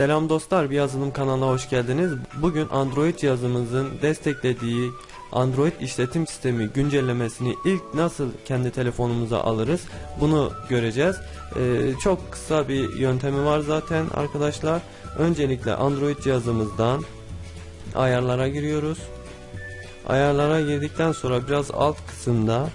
Selam dostlar, bir yazılım kanalına hoş geldiniz. Bugün Android cihazımızın desteklediği Android işletim sistemi güncellemesini ilk nasıl kendi telefonumuza alırız bunu göreceğiz. Ee, çok kısa bir yöntemi var zaten arkadaşlar. Öncelikle Android cihazımızdan ayarlara giriyoruz. Ayarlara girdikten sonra biraz alt kısımda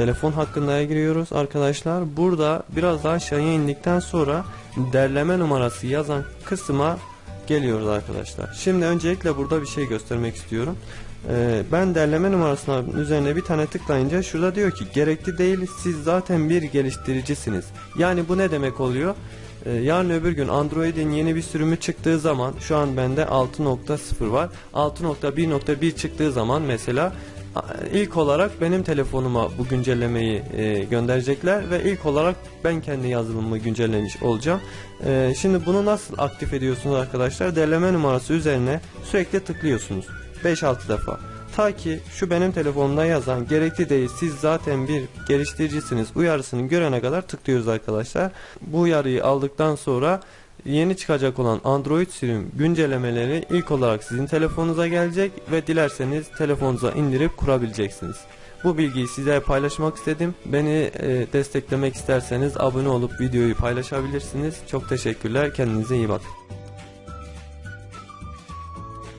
telefon hakkındaya giriyoruz arkadaşlar. Burada biraz daha aşağıya indikten sonra derleme numarası yazan kısma geliyoruz arkadaşlar. Şimdi öncelikle burada bir şey göstermek istiyorum. Ee, ben derleme numarasına üzerine bir tane tıklayınca şurada diyor ki gerekli değil siz zaten bir geliştiricisiniz. Yani bu ne demek oluyor? Ee, yarın öbür gün Android'in yeni bir sürümü çıktığı zaman şu an bende 6.0 var. 6.1.1 çıktığı zaman mesela ilk olarak benim telefonuma bu güncellemeyi e, gönderecekler ve ilk olarak ben kendi yazılımımı güncellemiş olacağım. E, şimdi bunu nasıl aktif ediyorsunuz arkadaşlar? Derleme numarası üzerine sürekli tıklıyorsunuz. 5-6 defa. Ta ki şu benim telefonumda yazan gerekli değil siz zaten bir geliştiricisiniz uyarısını görene kadar tıklıyoruz arkadaşlar. Bu uyarıyı aldıktan sonra yeni çıkacak olan Android sürüm güncellemeleri ilk olarak sizin telefonunuza gelecek ve dilerseniz telefonunuza indirip kurabileceksiniz. Bu bilgiyi size paylaşmak istedim. Beni e, desteklemek isterseniz abone olup videoyu paylaşabilirsiniz. Çok teşekkürler. Kendinize iyi bakın.